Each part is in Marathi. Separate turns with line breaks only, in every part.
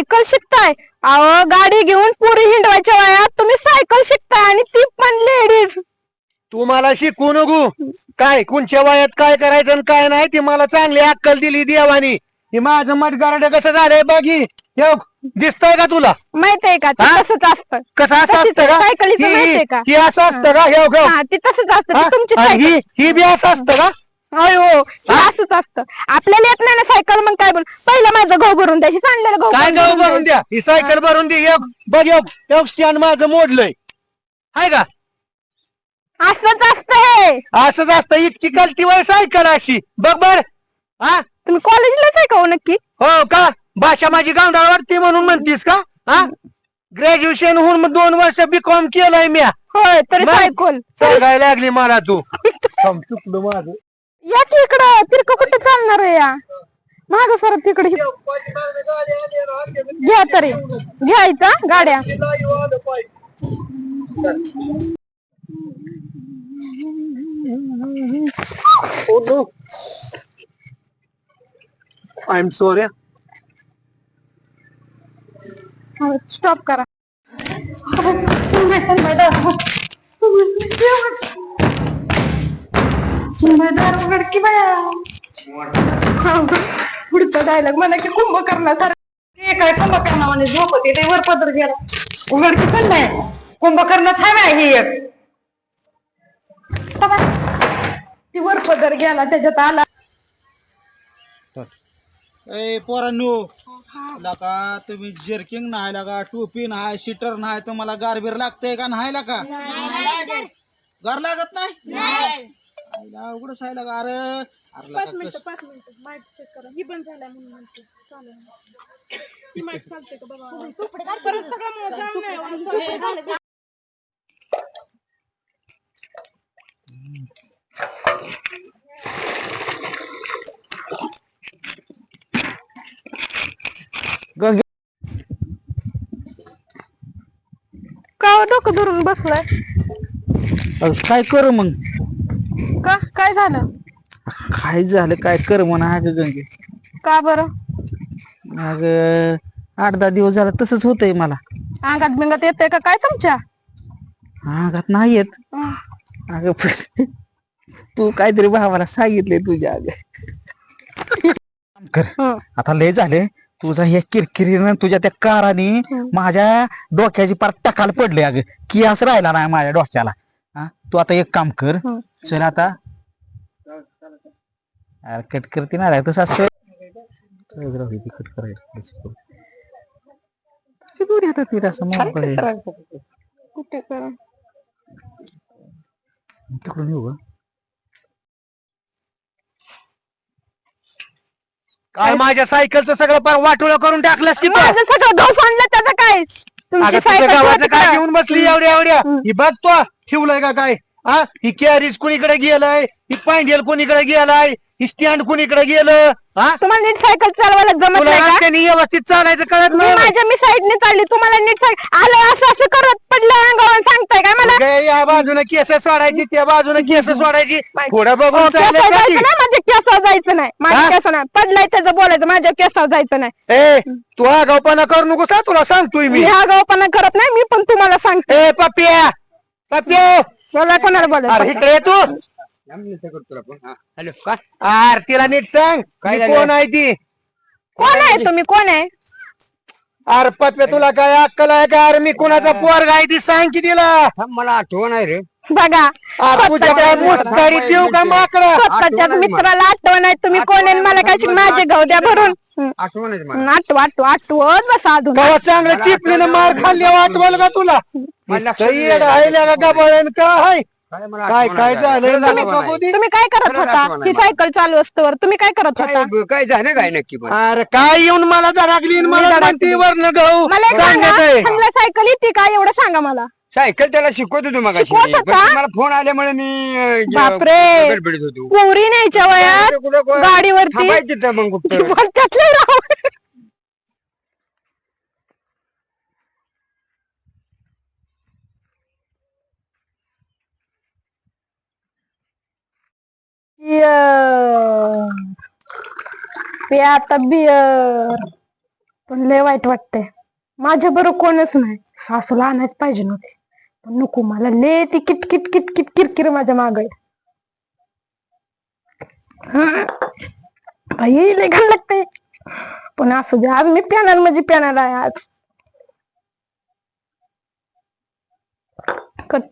सायकल शिकताय? अहो गाडी घेऊन पुरी हिंडवायच्या वयात तुम्ही सायकल शिकताय आणि ती पण लेडीज.
तू मला शिकू नको. काय कोणच्या वयात काय करायचं आणि काय नाही ती मला चांगली अक्कल दिली देवानी. हे माझं मठ गारडे कसं झालंय बघी हे. दिसतंय का तुला?
माहितीये का? ते
हा?
तसंच असतं.
कसं असं
तशीच
असतं का?
सायकलीचं माहितीये का?
ही असं असतं का? हे
हा ती तसंच असतं. ती तुमची
आणि
सायकल.
ही ही बी असं असतं का?
अयो हे असंच असतं. आपल्याला येत नाही ना सायकल मग काय बोल? पहिलं माझं गहू भरून द्या हे सांडलेलं गहू
काय गाव
भरून
भरून द्या? ही सायकल भरून दे एक बघ एक एक स्टँड माझं मोडलंय. हाय का.
असंच असतं हे.
असंच असतं इतकी कलती वय सायकल अशी. बघ बर. हा?
तुम्ही कॉलेजलाच आहे का हो नक्की?
हो का? भाषा माझी गावडाळ वाटते म्हणून म्हणतीस का? हा? ग्रॅज्युएशन होऊन मग दोन वर्ष बी कॉम केलंय मी
होय तरी? सायकल.
सांगायला लागली मला तू. चुकलं माझं.
या की इकडं तिरक कुठे चालणार आहे या? माग सर तिकडे घ्या तरी. घ्या इथं गाड्या.
आय एम सॉरी
स्टॉप करा. बाया. पुढचा डायलॉग मला की कुंभकर्णासारखं.
ते काय कुंभकर्ण म्हणे झोप होती ते वर पदर गेला. उघडकी पण नाही. कुंभकर्ण थांब आहे ही एक
ती वर पदर गेला त्याच्यात आला.
ए पोरांनो लका तुम्ही जर्किंग नाही लका टोपी नाही शिटर नाही तुम्हाला गारबीर लागतंय का नाही लका गार लागत नाही. आईला अवघडच आहे लका अरे अरे लका कस-
गंगे
का हो डोकं धरून बसलाय?
अगं, काय कर मग?
का? काय झालं?
काय झालं? काय कर म्हणा अगं गंगे.
का बरं?
अग आठ दहा दिवस झाला तसंच होतंय मला.
अंगात बिंगात येतंय का? काय तुमच्या?
अंगात नाही येत.
हं.
अगं पण तू काहीतरी भावाला सांगितले तुझ्या अग. कर.
हं.
आता लय झाले. तुझा हे किरकिरीनं तुझ्या त्या काराने माझ्या डोक्याची पार टकाल पडले अगं. कियास राहिला नाही माझ्या डोक्याला. हा? तू आता एक काम कर.
हं.
चल आता. अरे कट करते ना रे, तसं असतं. कट करायचं किती दूर येतात तिला असं मोकळे.
कुठे? करा
तिकडून येऊ का?
काय? माझ्या सायकलचं सगळं पार वाटोळं करून टाकलंस की तू?
माझं सगळं सांडलं त्याचं काय? तुमची
अगं तुझ्या गावाचं काय
का?
घेऊन बसली एवढ्या एवढ्या ही बघ तो ठेवलंय का काय? हा? ही कॅरीज कुणीकडे गेलंय? ही पायंडेल कुणीकडे गेलाय? ही स्टँड कुणीकडे गेलं? हा?
तुम्हाला नीट सायकल चालवायला जमत
तुला
नाही का?
रस्त्याने व्यवस्थित चालायचं कळत
मी
नाही.
माझ्या मी साईडने चालली तुम्हाला नीट साईड आलं असं असं करत पडलं अंगावर सांगताय काय मला?
या बाजूने केस सोडायची त्या बाजूने केस सोडायची.
हो,
बघून
केसावर
का
जायचं? नाही माझ्या केसावर जायचं नाही. माझ्या
हा?
केसावर नाही. पडलाय त्याचं बोलायचं माझ्या केसावर जायचं नाही.
ए तू आगावपणा करू नकोस हा, तुला सांगतोय मी.
मी हा गावपणा करत नाही मी पण तुम्हाला सांगते.
ए पप्प्या!
मला कोणाला
अरे
बोलायचं
इकडे ये तू. हॅलो काय अरे तिला नीट सांग.
काय
मी
झालं?
कोण आहे ती?
कोण आहे तुम्ही? कोण आहे?
अरे पप्प्या तुला काय अक्कल आहे का? अरे मी कोणाचा पोरगा आहे ती? सांग की तिला.
थांब, मला आठवण आहे रे.
बघा
मुस्करी देऊ का माकडा
मित्राला आठवण आहे तुम्ही कोण आहे मला काय माझे गाव द्या भरून.
आठवण
आठव आठव आठवत बसा अजून.
चांगलं चिपलीनं मार खाल्ली वाटवल का तुला? आहे का गबाळण का हाय?
काय
काय
खरंच
तुम्ही
काय करत होता? ही सायकल चालू असतं तुम्ही काय करत होता?
काय झालं काय नक्की
अरे काय येऊन मला धडकली आणि मला वरण गहू
मला सायकल येते का? एवढं सांगा मला.
सायकल त्याला शिकवत होतो मग
शिकवत होता?
मला फोन आल्यामुळे मी अं, ज-
बापरे.
गडबडीत होतो.
पोरी न्यायच्या वयात?
कुठं- कुठं-
गाडीवरती?
थांबायचं तिथं मग
राव बियर. प्या आता बियर. पण लय वाईट वाटतंय. माझ्या बरोबर कोणच नाही. सासूला आणायच पाहिजे नव्हते. पण मला लय ती किट किट किट किट किरकिर माझ्या माग. लय घाण लागतंय. पण असू दे, आज मी पेणार म्हणजे पेणार आहे आज. कट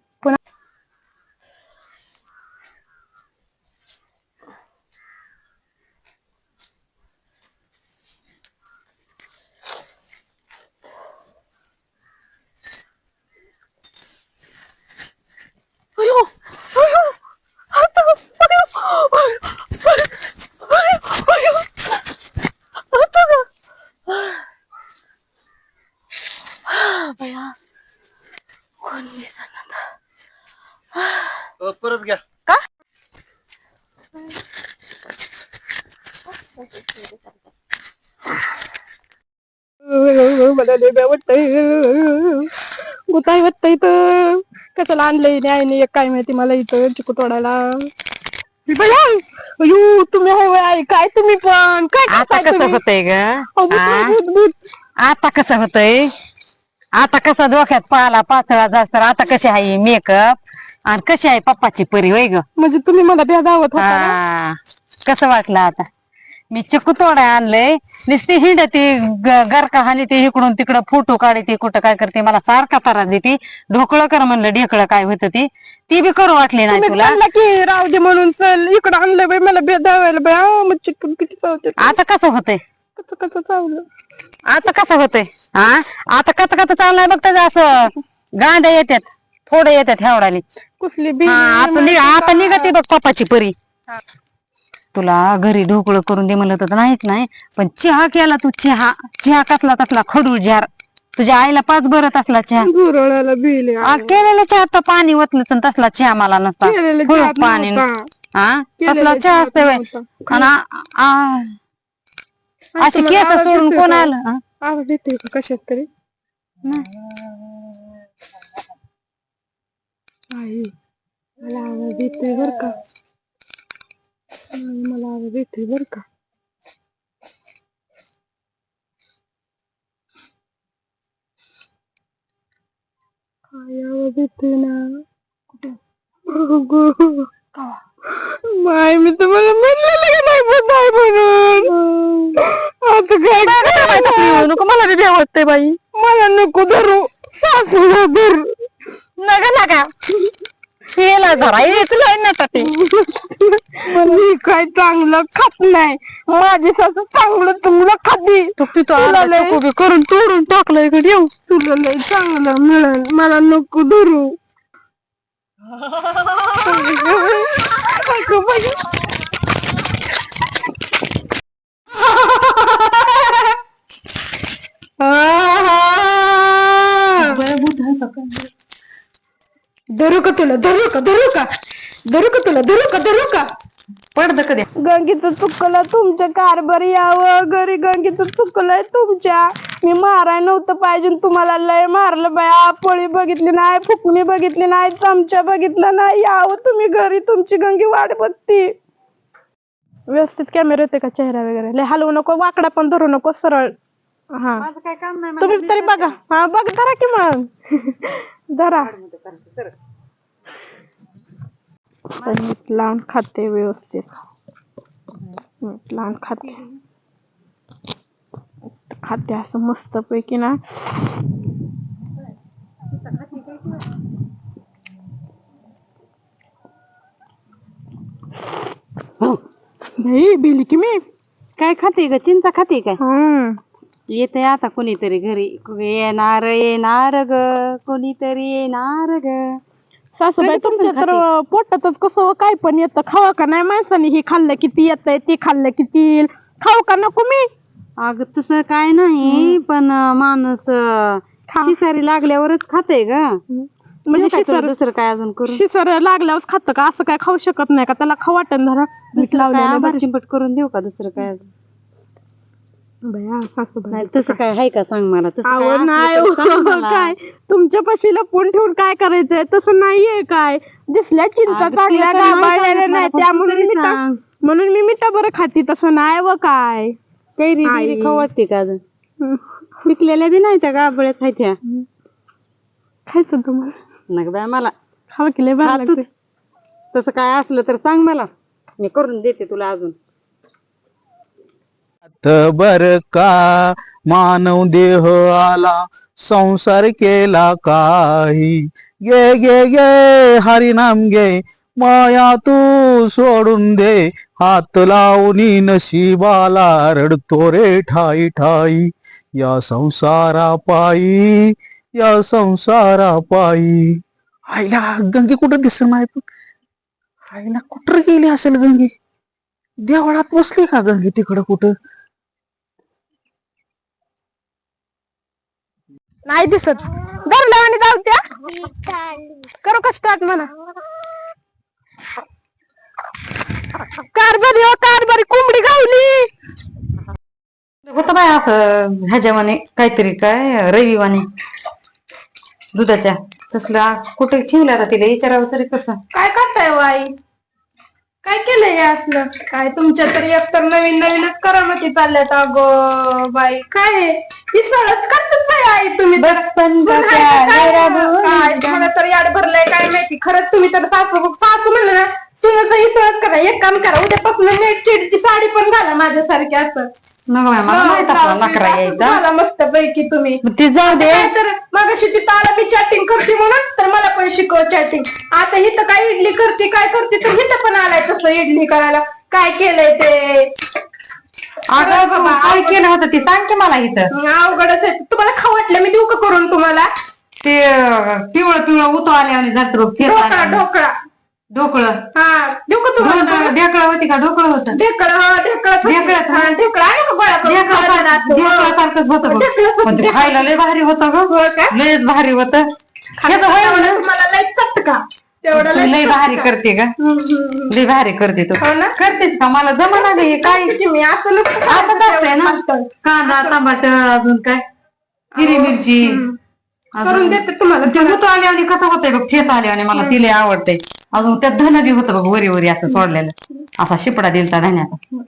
लय वाटतंय. गुताई वाटतंय इथं? कशाला आणलंय नाही आईने? एक काय माहिती मला इथं चिकू तोडायला. अयो तुम्ही हाय वय काय तुम्ही पण? काय
आता
करताय
कसं
तुम्ही?
होतंय ग?
अहो, भूत,
आ?
भूत, भूत.
आता कसं होतंय? आता कसं डोक्यात पाला पाचळा जास्त आता कशी आहे मेकअप आणि कशी आहे पप्पाची परी होय ग?
म्हणजे तुम्ही मला भ्या दावत होता ना?
हा. कसं वाटलं आता? मी चिकू तोडा आणलंय नुसती हिंड ती गरका हानी ती इकडून तिकडं फोटो काढते कुठं काय करते मला सारखा त्रास देते. ढोकळं कर म्हणलं ढेकळं काय होतं ती. ती बी करू वाटली नाही
तुम्ही
तुला.
म्हणला की राहू दे म्हणून चल. इकडं आणलं बाई मला भ्या दावायला बाई. अहो, मग चिटकून किती चावते
आता कसं होतंय?
कसं कसं चावलं?
आता कसं होतंय? हा? आता कसं कसं चाललंय बघ त्याचं असं गांड्या येतात फोड येतात हेवडाली
कुठली बी
हा, आता आता निघते बघ पप्पाची परी. तुला घरी ढोकळं करून दे म्हणलं तर नाहीच नाही. पण चहा केला तू चहा. चहा कसला कसला खडूळ जार. तुझ्या आईला पाच बरत असला चहा.
गुरळाला
आ, केलेल्या चहा तर पाणी ओतलं तर तसला चहा मला नसता. पाणी
नव्हता.
हा तसला चहा असते व्हय.
नव्हता.
आणि आ- आ- अशी केस
आवाज
सोडून
येतोय
कोण
का?
आलं? हा?
आवाज येतोय का कशात तरी? आई मला आवाज येतोय बर का? मला आवाज येतोय बर का? काय आवाज येतोय ना? कुठे? माय मी तुम्हाला म्हणलेलं का नाही नाही म्हणून. आता काय? नको मला बी वाटते बाई. मला नको धरू. सासूला धर नका नका. केला धरा. येतलाय नका ते? मी काय चांगलं खात नाही. माझी सासू चांगलं चांगलं खाती. तुला लय करून तोडून टाकलं इकडे येऊ. तुला लय चांगलं मिळेल. मला नको धरू. बाई. धरू का तुला धरू का धरू का धरू का तुला धरू का धरू का
पडद कधी
गंगीचं चुकलं तुमच्या कारभार यावं. घरी गंगीचं चुकलंय तुमच्या. मी माराय नव्हतं पाहिजे तुम्हाला लय मारलं बाया पोळी बघितली नाही फुकणी बघितली नाही चमचा बघितला नाही. यावं तुम्ही घरी तुमची गंगी वाट बघती. व्यवस्थित कॅमेरा येते का? चेहरा वगैरे. लय हलवू नको वाकडा पण धरू नको सरळ. हा.
काय काम नाही
तुम्ही तरी बघा. हा बघ धरा की मग. धरा. मीठ लावून खाते व्यवस्थित. मीठ लावून खाते. खाते असं मस्त पैकी ना नाही बिली की मी?
काय खाते ग? चिंचा खाते काय?
हम्म
येते आता कोणीतरी घरी. येणार येणार ग. कोणीतरी येणार ग.
सासूबाई तुमच्या तर पोटातच कसं काय पण येतं. खावा का नाही माणसाने? हे खाल्लं किती येतंय ते खाल्लं किती येईल. खाऊ का नको मी?
अग तसं काय नाही पण अं, माणूस अं,
खा.
शिसारी लागल्यावरच खाते ग.
म्हणजे
काय तुला
शिसर
दुसरं काय अजून करून
शिसर लागल्यावर खातं का? असं काय खाऊ शकत नाही का? त्याला खाऊ वाटण धरा. मीठ
दुसरं काय?
लावलेलं
आंबट
बरं.
चिंबट करून देऊ का दुसरं काय अजून?
बया सासूबाई.
नाही तसं काय आहे का? सांग मला. तसं काय
अहो
असलं
नाही
तर
हो,
मला.
काय? तुमच्या पाशी लपून ठेवून काय करायचंय? तसं नाहीये काय? दिसल्या चिंता
अगं,
चांगल्या
तर नाही
गाभाळलेल्या
सांगत
नाही
मला,
त्या
फक्त
म्हणून मी
सांग.
म्हणून मी मिठा बरं खाती तसं नाही व काय?
कैरी. बिरी खाऊ वाटते का अजून? पिकलेल्या बी नाही त्या गाबळ्यात आहेत ह्या
खायचं तुम्हाला.
बाय मला.
खावा की लय
तूच.
लागते
तसं काय असलं तर सांग मला. मी करून देते तुला अजून.
बर का? मानव देह आला संसार केला काही. गे गे गे हरिनाम गे माया तू सोडून दे. हात लावणी नशिबाला रडतो रे ठाई ठाई. या संसारा पायी या संसारा पायी. आईला गंगे कुठं दिसत नाही पण? आईला कुठं गेली असेल गंगे? देवळात बसली का गंगे तिकडं कुठं?
नाही दिसत. धरलं आणि जाऊ त्या करू का स्टार्ट म्हणा? कारभारी हो कारभारी. कोंबडी गावली.
होतं बाय असं ह्याच्यावाने काहीतरी काय रविवाने. दुधाच्या. तसलं कुठे ठेवलं आता तिला? विचारावं तरी कसं?
काय करताय हो आई? काय केलंय हे असलं काय तुमच्या तरी एकतर नवीन नवीनच करामती चालल्यात अगो बाई काय हे? ही करतात बाई आई तुम्ही तर. आहे का काय? मला तर याड भरलंय काय माहिती खरंच तुम्ही तर सासू सासू म्हणलं ना सुनाचं ही सहज करा एक काम करा उद्यापासून नेट चिडची साडी पण घाला माझ्यासारखी असं.
नको मला माहीत आपला नकरा यायचा.
मला मस्त पैकी तुम्ही.
मग ती जाऊ दे.
काय तर मगाशी ती तारा मी चॅटिंग करते म्हणून तर मला पण शिकव चॅटिंग आता हिथं काय इडली करते काय करते तर हिथं पण आलाय तसं इडली करायला. काय केलंय ते?
अगं बाबा, काय केलं होतं ती? सांग की मला इथं.
अवघडच आहे. तुम्हाला खाऊ वाटलं मी देऊ का करून तुम्हाला?
ते पिवळं पिवळं उतो आले आणि जात
ढोकळा. ढोकळा.
ढोकळं.
हा देऊ का तुम्हाला
ढेकळं. होती का? ढोकळं होतं.
ढेकळा हा ढेकळा
ढेकळं, हा.
ढेकळा आहे गोळा करून खायला असं?
ढेकळासारखंच होतं बघ.
ढेकळंच होतं,
पण ते
ढेकळं.
खायला लय भारी होतं ग.
हो का?
लयच भारी होतं. ह्याचं होय
तेवढं
म्हणा.
तुम्हाला लय तेवढं
तू भारी. करते का. लय भारी करते तू.
हो ना?
करतेस का? मला जमाना ग हे काय?
मी असं नको
आता असतंय ना. कांदा टमाट अजून काय? हिरवी मिरची.
करून देते तुम्हाला
ते होतो आले आणि कसं होतंय बघ? ठेस आले आणि मला तिले आवडते. अजून त्यात धन बी होतं बघ वरी वरी असं सोडलेलं. असा शिपडा दिलता धन्याचा.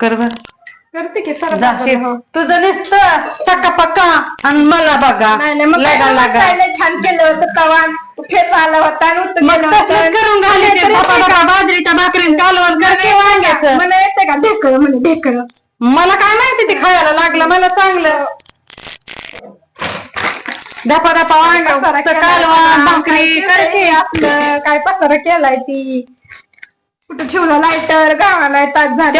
कर बर.
करते की चला
जा,
बाबा,
शिप.
हो.
तुझं नुसतं टक्का पक्का आणि मला बघा.
नाही नाही मग काय
लागा. लागा
काय छान केलं होतं तवान. फेस आला होता आणि उत्तर
मग
केलं
तसलंच
होतं.
करून घाले ते
तरी
बाबा
ते
बाबा बाजरीच्या भाकरीन कालवण करते वांग्याचं.
मला येते का? ढेकळ म्हणे ढेकळ.
मला काय माहिती ते खायला लागलं मला चांगलं. धपा धपा वांग कालवण भाकरी करते
आपलं काय पसारा केलाय ती? कुठं ठेवला लायटर गावाला तास झाले.